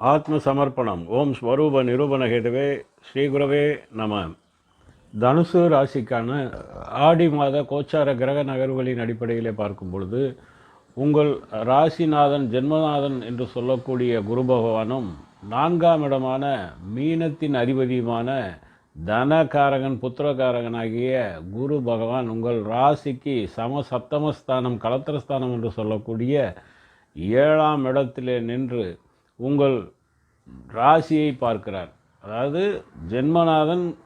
ஆத்ம சமர்ப்பணம் ஓம் ஸ்வரூப நிரூபண ஹேதுவே ஸ்ரீகுரவே நம. தனுசு ராசிக்கான ஆடி மாத கோச்சார கிரக நகர்வுகளின் அடிப்படையிலே பார்க்கும் பொழுது உங்கள் ராசிநாதன் ஜென்மநாதன் என்று சொல்லக்கூடிய குரு பகவானும் நான்காம் இடமான மீனத்தின் அதிபதியுமான தனகாரகன் புத்திரகாரகனாகிய குரு பகவான் உங்கள் ராசிக்கு சம சப்தமஸ்தானம் கலத்திரஸ்தானம் என்று சொல்லக்கூடிய ஏழாம் இடத்திலே நின்று உங்கள் ராசியை பார்க்கிறார். அதாவது ஜென்மநாதன்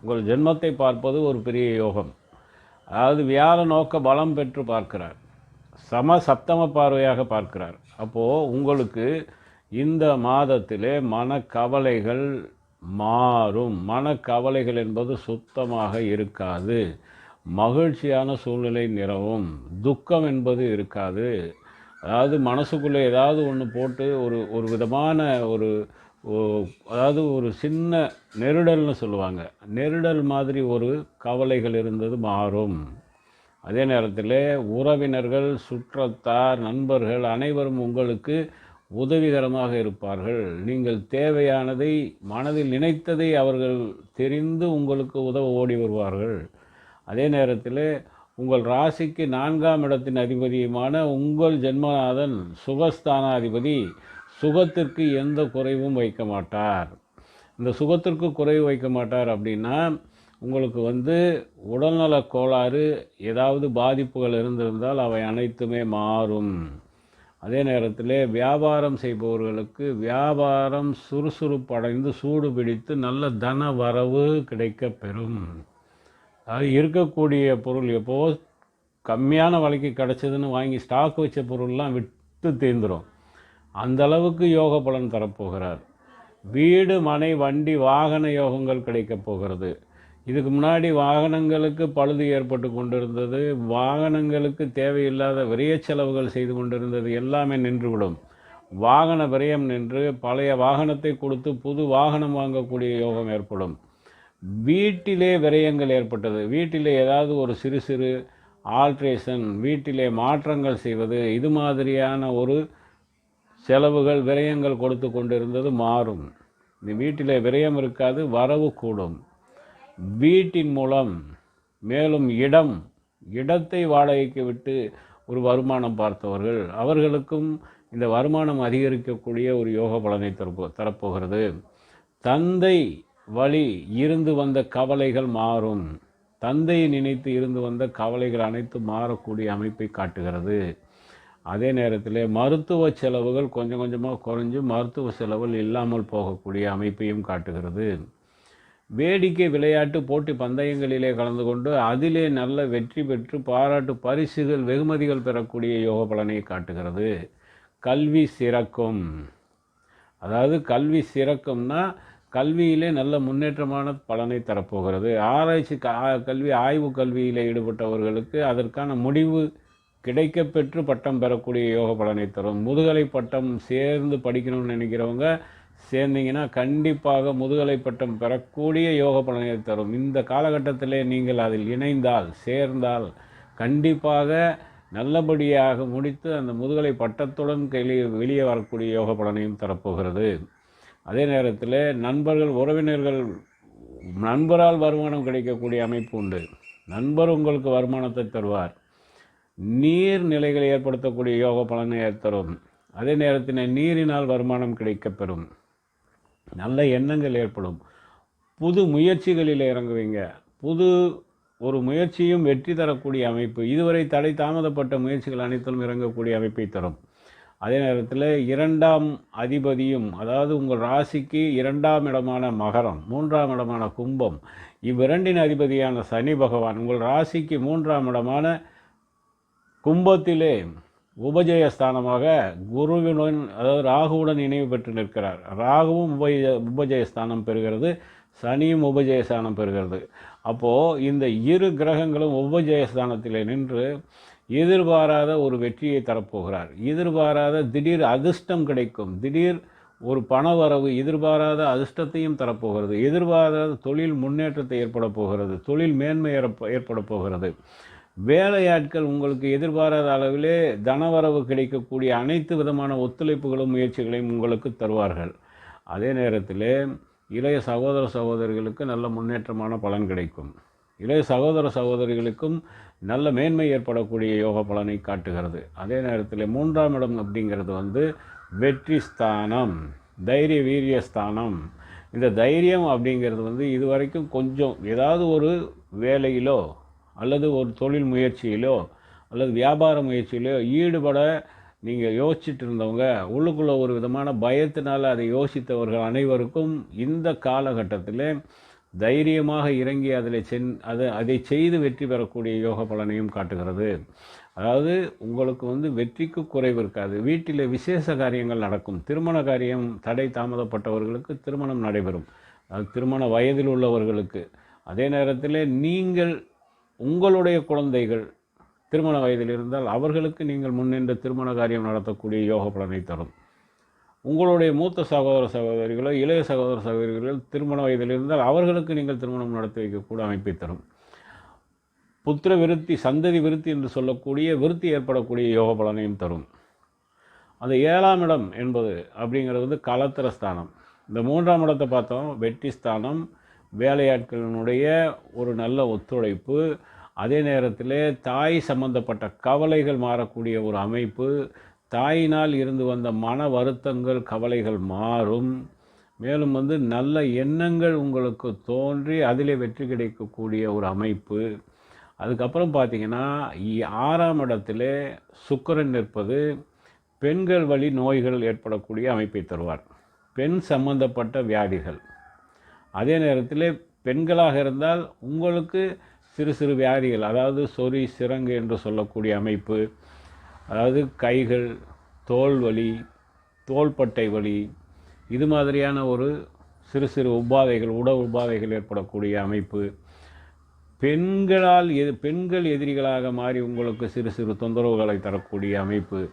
உங்கள் ஜென்மத்தை பார்ப்பது ஒரு பெரிய யோகம். அதாவது வியாழ நோக்க பலம் பெற்று பார்க்கிறார். சம சப்தம பார்வையாக பார்க்கிறார். அப்போது உங்களுக்கு இந்த மாதத்திலே மனக்கவலைகள் மாறும். மனக்கவலைகள் என்பது சுத்தமாக இருக்காது. மகிழ்ச்சியான சூழ்நிலை நிலவும். துக்கம் என்பது இருக்காது. அதாவது மனசுக்குள்ளே ஏதாவது ஒன்று போட்டு ஒரு ஒரு விதமான ஒரு ஓ- அதாவது ஒரு சின்ன நெருடல்னு சொல்லுவாங்க. நெருடல் மாதிரி ஒரு கவலைகள் இருந்தது மாறும். அதே நேரத்தில் உறவினர்கள் சுற்றத்தார் நண்பர்கள் அனைவரும் உங்களுக்கு உதவிகரமாக இருப்பார்கள். நீங்கள் தேவையானதை மனதில் நினைத்ததை அவர்கள் தெரிந்து உங்களுக்கு உதவ ஓடி வருவார்கள். அதே நேரத்தில் உங்கள் ராசிக்கு நான்காம் இடத்தின் அதிபதியுமான உங்கள் ஜென்மநாதன் சுகஸ்தானாதிபதி. சுகத்திற்கு எந்த குறைவும் வைக்க மாட்டார். இந்த சுகத்திற்கு குறைவு வைக்க மாட்டார் அப்படின்னா உங்களுக்கு வந்து உடல்நலக் கோளாறு ஏதாவது பாதிப்புகள் இருந்திருந்தால் அவை அனைத்துமே மாறும். அதே நேரத்தில் வியாபாரம் செய்பவர்களுக்கு வியாபாரம் சுறுசுறுப்படைந்து சூடு பிடித்து நல்ல தன வரவு கிடைக்கப் அதாவது அது இருக்கக்கூடிய பொருள் எப்போ கம்மியான விலைக்கு கிடச்சதுன்னு வாங்கி ஸ்டாக் வச்ச பொருள்லாம் விட்டு தீர்ந்துடும் அந்த அளவுக்கு யோக பலன் தரப்போகிறார். வீடு மனை வண்டி வாகன யோகங்கள் கிடைக்கப் போகிறது. இதுக்கு முன்னாடி வாகனங்களுக்கு பழுது ஏற்பட்டு கொண்டிருந்தது. வாகனங்களுக்கு தேவையில்லாத விரைய செலவுகள் செய்து கொண்டிருந்தது எல்லாமே நின்றுவிடும். வாகன விரயம் நின்று பழைய வாகனத்தை கொடுத்து புது வாகனம் வாங்கக்கூடிய யோகம் ஏற்படும். வீட்டிலே விரயங்கள் ஏற்பட்டது. வீட்டிலே ஏதாவது ஒரு சிறு சிறு ஆல்ட்ரேஷன் வீட்டிலே மாற்றங்கள் செய்வது இது மாதிரியான ஒரு செலவுகள் விரயங்கள் கொடுத்து கொண்டிருந்தது மாறும். இந்த வீட்டிலே விரயம் இருக்காது வரவு கூடும். வீட்டின் மூலம் மேலும் இடம் இடத்தை வாடகைக்கு விட்டு ஒரு வருமானம் பார்த்தவர்கள் அவர்களுக்கும் இந்த வருமானம் அதிகரிக்கக்கூடிய ஒரு யோக பலனை தரப்போகிறது. தந்தை வழி இருந்து வந்த கவலைகள் மாறும். தந்தையை நினைத்து இருந்து வந்த கவலைகள் அனைத்தும் மாறக்கூடிய அமைப்பை காட்டுகிறது. அதே நேரத்தில் மருத்துவ செலவுகள் கொஞ்சம் கொஞ்சமாக குறைஞ்சு மருத்துவ செலவுகள் இல்லாமல் போகக்கூடிய அமைப்பையும் காட்டுகிறது. வேடிக்கை விளையாட்டு போட்டி பந்தயங்களிலே கலந்து கொண்டு அதிலே நல்ல வெற்றி பெற்று பாராட்டு பரிசுகள் வெகுமதிகள் பெறக்கூடிய யோக பலனை காட்டுகிறது. கல்வி சிறக்கும். அதாவது கல்வி சிறக்கும்னா கல்வியிலே நல்ல முன்னேற்றமான பலனை தரப்போகிறது. ஆராய்ச்சி க- கல்வி ஆய்வு கல்வியில் ஈடுபட்டவர்களுக்கு அதற்கான முடிவு கிடைக்கப்பெற்று பட்டம் பெறக்கூடிய யோக பலனை தரும். முதுகலை பட்டம் சேர்ந்து படிக்கணும்னு நினைக்கிறவங்க சேர்ந்தீங்கன்னா கண்டிப்பாக முதுகலை பட்டம் பெறக்கூடிய யோக பலனை தரும். இந்த காலகட்டத்திலே நீங்கள் அதில் இணைந்தால் சேர்ந்தால் கண்டிப்பாக நல்லபடியாக முடித்து அந்த முதுகலை பட்டத்துடன் கையிலே வெளியே வரக்கூடிய யோக பலனையும் தரப்போகிறது. அதே நேரத்தில் நண்பர்கள் உறவினர்கள் நண்பரால் வருமானம் கிடைக்கக்கூடிய அமைப்பு உண்டு. நண்பர் உங்களுக்கு வருமானத்தை தருவார். நீர் நிலைகளை ஏற்படுத்தக்கூடிய யோக பலனை தரும் அதே நேரத்தில் நீரினால் வருமானம் கிடைக்கப்பெறும். நல்ல எண்ணங்கள் ஏற்படும். புது முயற்சிகளில் இறங்குவீங்க. புது ஒரு முயற்சியும் வெற்றி தரக்கூடிய அமைப்பு. இதுவரை தடை தாமதப்பட்ட முயற்சிகள் அனைத்திலும் இறங்கக்கூடிய அமைப்பை தரும். அதே நேரத்தில் இரண்டாம் அதிபதியும் அதாவது உங்கள் ராசிக்கு இரண்டாம் இடமான மகரம் மூன்றாம் இடமான கும்பம் இவ்விரண்டின் அதிபதியான சனி பகவான் உங்கள் ராசிக்கு மூன்றாம் இடமான கும்பத்திலே உபஜயஸ்தானமாக குருவினுடன் அதாவது ராகுவுடன் இணைவு பெற்று நிற்கிறார். ராகுவும் உபய உபஜயஸ்தானம் பெறுகிறது சனியும் உபஜயஸ்தானம் பெறுகிறது. அப்போது இந்த இரு கிரகங்களும் உபஜயஸ்தானத்திலே நின்று எதிர்பாராத ஒரு வெற்றியை தரப்போகிறார். எதிர்பாராத திடீர் அதிர்ஷ்டம் கிடைக்கும். திடீர் ஒரு பணவரவு எதிர்பாராத அதிர்ஷ்டத்தையும் தரப்போகிறது. எதிர்பாராத தொழில் முன்னேற்றத்தை ஏற்பட போகிறது. தொழில் மேன்மை ஏற்பட போகிறது. வேலையாட்கள் உங்களுக்கு எதிர்பாராத அளவிலே தனவரவு கிடைக்கக்கூடிய அனைத்து விதமான ஒத்துழைப்புகளும் முயற்சிகளையும் உங்களுக்கு தருவார்கள். அதே நேரத்தில் இளைய சகோதர சகோதரிகளுக்கு நல்ல முன்னேற்றமான பலன் கிடைக்கும். இளைய சகோதர சகோதரிகளுக்கும் நல்ல மேன்மை ஏற்படக்கூடிய யோக பலனை காட்டுகிறது. அதே நேரத்தில் மூன்றாம் இடம் அப்படிங்கிறது வந்து வெற்றி ஸ்தானம் தைரிய வீரிய ஸ்தானம். இந்த தைரியம் அப்படிங்கிறது வந்து இதுவரைக்கும் கொஞ்சம் ஏதாவது ஒரு வேலையிலோ அல்லது ஒரு தொழில் முயற்சியிலோ அல்லது வியாபார முயற்சியிலோ ஈடுபட நீங்கள் யோசிச்சுட்டு இருந்தவங்க உள்ளுக்குள்ளே ஒரு விதமான பயத்தினால் அதை யோசித்தவர்கள் அனைவருக்கும் இந்த காலகட்டத்தில் தைரியமாக இறங்கி அதில் சென் அதை அதை செய்து வெற்றி பெறக்கூடிய யோக பலனையும் காட்டுகிறது. அதாவது உங்களுக்கு வந்து வெற்றிக்கு குறைவு இருக்காது. வீட்டில் விசேஷ காரியங்கள் நடக்கும். திருமண காரியம் தடை தாமதப்பட்டவர்களுக்கு திருமணம் நடைபெறும். அது திருமண வயதில் உள்ளவர்களுக்கு. அதே நேரத்தில் நீங்கள் உங்களுடைய குழந்தைகள் திருமண வயதில் இருந்தால் அவர்களுக்கு நீங்கள் முன்னின்று திருமண காரியம் நடத்தக்கூடிய யோக பலனை தரும். உங்களுடைய மூத்த சகோதர சகோதரிகளோ இளைய சகோதர சகோதரிகள் திருமண வயதில் இருந்தால் அவர்களுக்கு நீங்கள் திருமணம் நடத்தி வைக்கக்கூட அமைப்பை தரும். புத்திர விருத்தி சந்ததி விருத்தி என்று சொல்லக்கூடிய விருத்தி ஏற்படக்கூடிய யோக பலனையும் தரும். அந்த ஏழாம் இடம் என்பது அப்படிங்கிறது வந்து கலத்திர ஸ்தானம். இந்த மூன்றாம் இடத்தை பார்த்தோம் வெற்றி ஸ்தானம் வேலையாட்களினுடைய ஒரு நல்ல ஒத்துழைப்பு அதே நேரத்தில் தாய் சம்பந்தப்பட்ட கவலைகள் மாறக்கூடிய ஒரு அமைப்பு தாயினால் இருந்து வந்த மன வருத்தங்கள் கவலைகள் மாறும். மேலும் வந்து நல்ல எண்ணங்கள் உங்களுக்கு தோன்றி அதிலே வெற்றி கிடைக்கக்கூடிய ஒரு அமைப்பு. அதுக்கப்புறம் பார்த்தீங்கன்னா ஆறாம் இடத்துல சுக்கிரன் நிற்பது பெண்கள் வழி நோய்கள் ஏற்படக்கூடிய அமைப்பை தருவார். பெண் சம்பந்தப்பட்ட வியாதிகள். அதே நேரத்தில் பெண்களாக இருந்தால் உங்களுக்கு சிறு சிறு வியாதிகள் அதாவது சொறி சிறங்கு என்று சொல்லக்கூடிய அமைப்பு. அதாவது கைகள் தோல் வலி தோள்பட்டை வலி இது மாதிரியான ஒரு சிறு சிறு உபாதைகள் உடல் உபாதைகள் ஏற்படக்கூடிய அமைப்பு. பெண்களால் எது பெண்கள் எதிரிகளாக மாறி உங்களுக்கு சிறு சிறு தொந்தரவுகளை தரக்கூடிய அமைப்பு.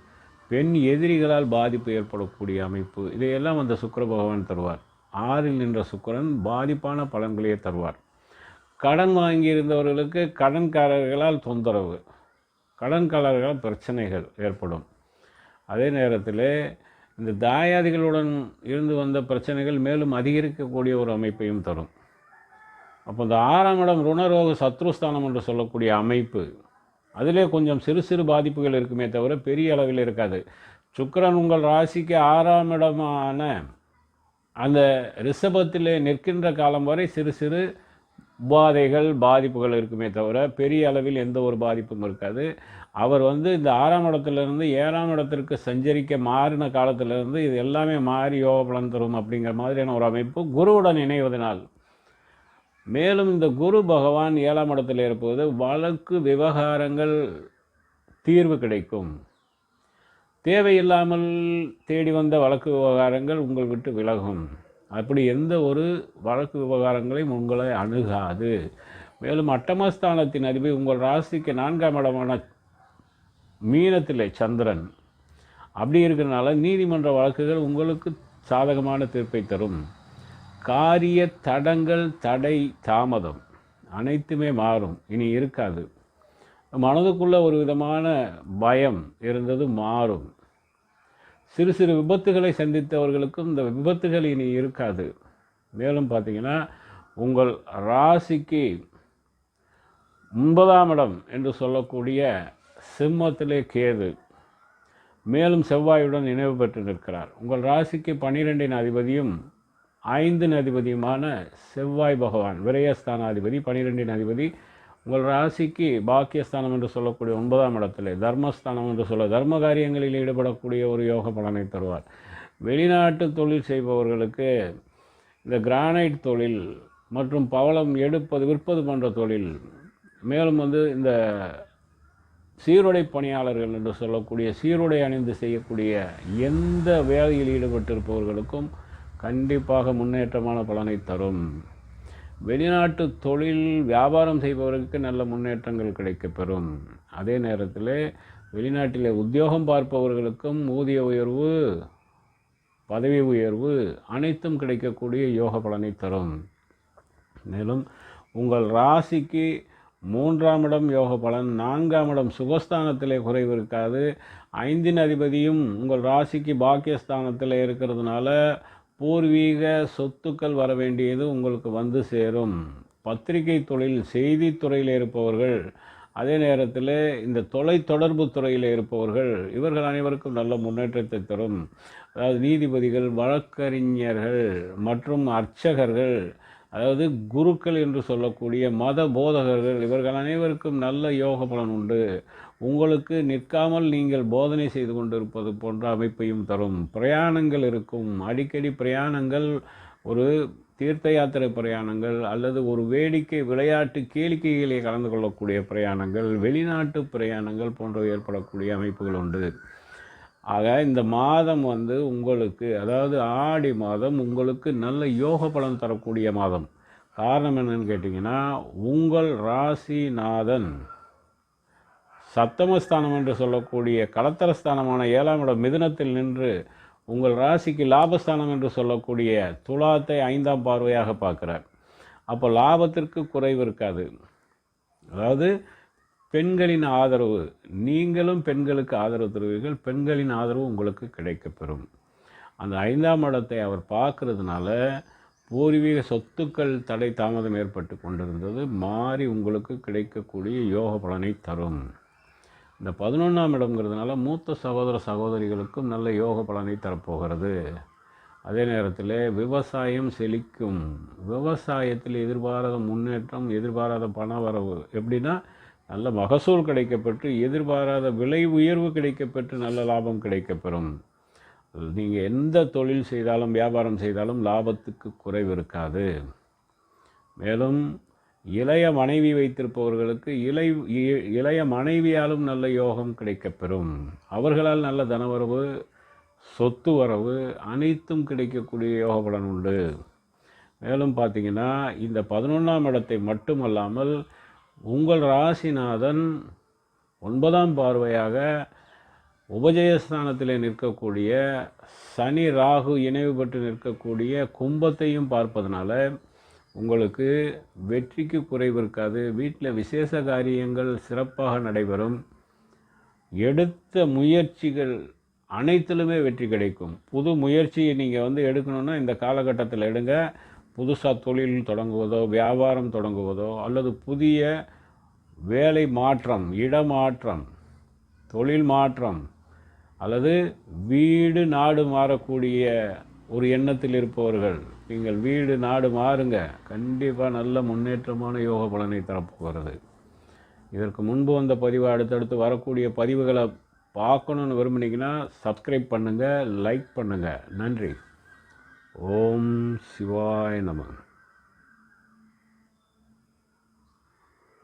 பெண் எதிரிகளால் பாதிப்பு ஏற்படக்கூடிய அமைப்பு. இதையெல்லாம் அந்த சுக்கர பகவான் தருவார். ஆறில் நின்ற சுக்கரன் பாதிப்பான பலன்களையே தருவார். கடன் வாங்கியிருந்தவர்களுக்கு கடன்காரர்களால் தொந்தரவு. கடன்காரர்கள் பிரச்சனைகள் ஏற்படும். அதே நேரத்தில் இந்த தாயாதிகளுடன் இருந்து வந்த பிரச்சனைகள் மேலும் அதிகரிக்கக்கூடிய ஒரு அமைப்பையும் தரும். அப்போ இந்த ஆறாம் இடம் ருணரோக சத்ருஸ்தானம் என்று சொல்லக்கூடிய அமைப்பு அதிலே கொஞ்சம் சிறு சிறு பாதிப்புகள் இருக்குமே தவிர பெரிய அளவில் இருக்காது. சுக்கரன் உங்கள் ராசிக்கு ஆறாம் இடமான அந்த ரிஷபத்திலே நிற்கின்ற காலம் வரை சிறு சிறு உபாதைகள் பாதிப்புகள் இருக்குமே தவிர பெரிய அளவில் எந்த ஒரு பாதிப்பும் இருக்காது. அவர் வந்து இந்த ஆறாம் இடத்துலேருந்து ஏழாம் இடத்திற்கு சஞ்சரிக்க மாறின காலத்திலேருந்து இது எல்லாமே மாறி யோக பலன் தரும் அப்படிங்கிற மாதிரியான ஒரு அமைப்பு குருவுடன் இணைவதனால். மேலும் இந்த குரு பகவான் ஏழாம் இடத்தில் இருப்பது வழக்கு விவகாரங்கள் தீர்வு கிடைக்கும். தேவையில்லாமல் தேடி வந்த வழக்கு விவகாரங்கள் உங்கள் விட்டு விலகும். அப்படி எந்த ஒரு வழக்கு விவகாரங்களையும் உங்களை அணுகாது. மேலும் அட்டமஸ்தானத்தின் அதிபதி உங்கள் ராசிக்கு நான்காம் இடமான மீனத்திலே சந்திரன். அப்படி இருக்கிறனால நீதிமன்ற வழக்குகள் உங்களுக்கு சாதகமான தீர்ப்பை தரும். காரிய தடங்கள் தடை தாமதம் அனைத்துமே மாறும். இனி இருக்காது. மனதுக்குள்ள ஒரு விதமான பயம் இருந்தது மாறும். சிறு சிறு விபத்துகளை சந்தித்தவர்களுக்கும் இந்த விபத்துகள் இனி இருக்காது. மேலும் பார்த்தீங்கன்னா உங்கள் ராசிக்கு ஒன்பதாம் இடம் என்று சொல்லக்கூடிய சிம்மத்திலே கேது. மேலும் செவ்வாயுடன் நினைவு பெற்று நிற்கிறார். உங்கள் ராசிக்கு பன்னிரெண்டின் அதிபதியும் ஐந்தின் அதிபதியுமான செவ்வாய் பகவான் விரயஸ்தானாதிபதி பன்னிரெண்டின் அதிபதி உங்கள் ராசிக்கு பாக்கியஸ்தானம் என்று சொல்லக்கூடிய ஒன்பதாம் இடத்திலே தர்மஸ்தானம் என்று சொல்ல தர்ம காரியங்களில் ஈடுபடக்கூடிய ஒரு யோக பலனை தருவார். வெளிநாட்டு தொழில் செய்பவர்களுக்கு இந்த கிரானைட் தொழில் மற்றும் பவளம் எடுப்பது விற்பது போன்ற தொழில் மேலும் வந்து இந்த சீருடை பணியாளர்கள் என்று சொல்லக்கூடிய சீருடை அணிந்து செய்யக்கூடிய எந்த வேலையில் ஈடுபட்டிருப்பவர்களுக்கும் கண்டிப்பாக முன்னேற்றமான பலனை தரும். வெளிநாட்டு தொழில் வியாபாரம் செய்பவர்களுக்கு நல்ல முன்னேற்றங்கள் கிடைக்கப்பெறும். அதே நேரத்தில் வெளிநாட்டில் உத்தியோகம் பார்ப்பவர்களுக்கும் ஊதிய உயர்வு பதவி உயர்வு அனைத்தும் கிடைக்கக்கூடிய யோக பலனை தரும். மேலும் உங்கள் ராசிக்கு மூன்றாம் இடம் யோக பலன் நான்காம் இடம் சுகஸ்தானத்திலே குறைவு இருக்காது. ஐந்தின் அதிபதியும் உங்கள் ராசிக்கு பாக்கியஸ்தானத்தில் இருக்கிறதுனால பூர்வீக சொத்துக்கள் வர வேண்டியது உங்களுக்கு வந்து சேரும். பத்திரிகை தொழில் செய்தித்துறையில் இருப்பவர்கள் அதே நேரத்தில் இந்த தொலைத்தொடர்பு துறையில் இருப்பவர்கள் இவர்கள் அனைவருக்கும் நல்ல முன்னேற்றத்தை தரும். அதாவது நீதிபதிகள் வழக்கறிஞர்கள் மற்றும் அர்ச்சகர்கள் அதாவது குருக்கள் என்று சொல்லக்கூடிய மத போதகர்கள் இவர்கள் அனைவருக்கும் நல்ல யோக பலன் உண்டு. உங்களுக்கு நிற்காமல் நீங்கள் போதனை செய்து கொண்டிருப்பது போன்ற அமைப்பையும் தரும். பிரயாணங்கள் இருக்கும். அடிக்கடி பிரயாணங்கள் ஒரு தீர்த்த யாத்திரை பிரயாணங்கள் அல்லது ஒரு வேடிக்கை விளையாட்டு கேளிக்கைகளை கலந்து கொள்ளக்கூடிய பிரயாணங்கள் வெளிநாட்டு பிரயாணங்கள் போன்றவை ஏற்படக்கூடிய அமைப்புகள் உண்டு. ஆக இந்த மாதம் வந்து உங்களுக்கு அதாவது ஆடி மாதம் உங்களுக்கு நல்ல யோக பலன் தரக்கூடிய மாதம். காரணம் என்னன்னு கேட்டிங்கன்னா உங்கள் ராசிநாதன். சப்தமஸ்தானம் என்று சொல்லக்கூடிய கலத்தரஸ்தானமான ஏழாம் இடம் மிதுனத்தில் நின்று உங்கள் ராசிக்கு லாபஸ்தானம் என்று சொல்லக்கூடிய துலாத்தை ஐந்தாம் பார்வையாக பார்க்குறார். அப்போ லாபத்திற்கு குறைவு இருக்காது. அதாவது பெண்களின் ஆதரவு நீங்களும் பெண்களுக்கு ஆதரவு தருவீர்கள் பெண்களின் ஆதரவு உங்களுக்கு கிடைக்கப்பெறும். அந்த ஐந்தாம் இடத்தை அவர் பார்க்கறதுனால பூர்வீக சொத்துக்கள் தடை தாமதம் ஏற்பட்டு கொண்டிருந்தது மாறி உங்களுக்கு கிடைக்கக்கூடிய யோக பலனை தரும். இந்த பதினொன்றாம் இடம்ங்கிறதுனால மூத்த சகோதர சகோதரிகளுக்கும் நல்ல யோக பலனை தரப்போகிறது. அதே நேரத்தில் விவசாயம் செழிக்கும். விவசாயத்தில் எதிர்பாராத முன்னேற்றம் எதிர்பாராத பண வரவு எப்படின்னா நல்ல மகசூல் கிடைக்கப்பெற்று எதிர்பாராத விலை உயர்வு கிடைக்கப்பெற்று நல்ல லாபம் கிடைக்கப்பெறும். நீங்கள் எந்த தொழில் செய்தாலும் வியாபாரம் செய்தாலும் லாபத்துக்கு குறைவு இருக்காது. மேலும் இளைய மனைவி வைத்திருப்பவர்களுக்கு இளை இ- இளைய மனைவியாலும் நல்ல யோகம் கிடைக்கப்பெறும். அவர்களால் நல்ல தனவரவு சொத்து வரவு அனைத்தும் கிடைக்கக்கூடிய யோக பலன் உண்டு. மேலும் பார்த்தீங்கன்னா இந்த பதினொன்றாம் இடத்தை மட்டுமல்லாமல் உங்கள் ராசிநாதன் ஒன்பதாம் பார்வையாக உபஜயஸ்தானத்தில் நிற்கக்கூடிய சனி ராகு இணைவு பெற்று நிற்கக்கூடிய கும்பத்தையும் பார்ப்பதனால உங்களுக்கு வெற்றிக்கு குறைவு இருக்காது வீட்டில் விசேஷ காரியங்கள் சிறப்பாக நடைபெறும். எடுத்த முயற்சிகள் அனைத்திலுமே வெற்றி கிடைக்கும். புது முயற்சியை நீங்கள் வந்து எடுக்கணும்னா இந்த காலகட்டத்தில் எடுங்க. புதுசாக தொழில் தொடங்குவதோ வியாபாரம் தொடங்குவதோ அல்லது புதிய வேலை மாற்றம் இடமாற்றம் தொழில் மாற்றம் அல்லது வீடு நாடு மாறக்கூடிய ஒரு எண்ணத்தில் இருப்பவர்கள் நீங்கள் வீடு நாடு மாறுங்க. கண்டிப்பாக நல்ல முன்னேற்றமான யோக பலனை தரப்போகிறது. இதற்கு முன்பு வந்த பதிவை அடுத்தடுத்து வரக்கூடிய பதிவுகளை பார்க்கணுன்னு விரும்புனீங்கன்னா சப்ஸ்கிரைப் பண்ணுங்கள் லைக் பண்ணுங்கள் நன்றி. ஓம் சிவாய நமன்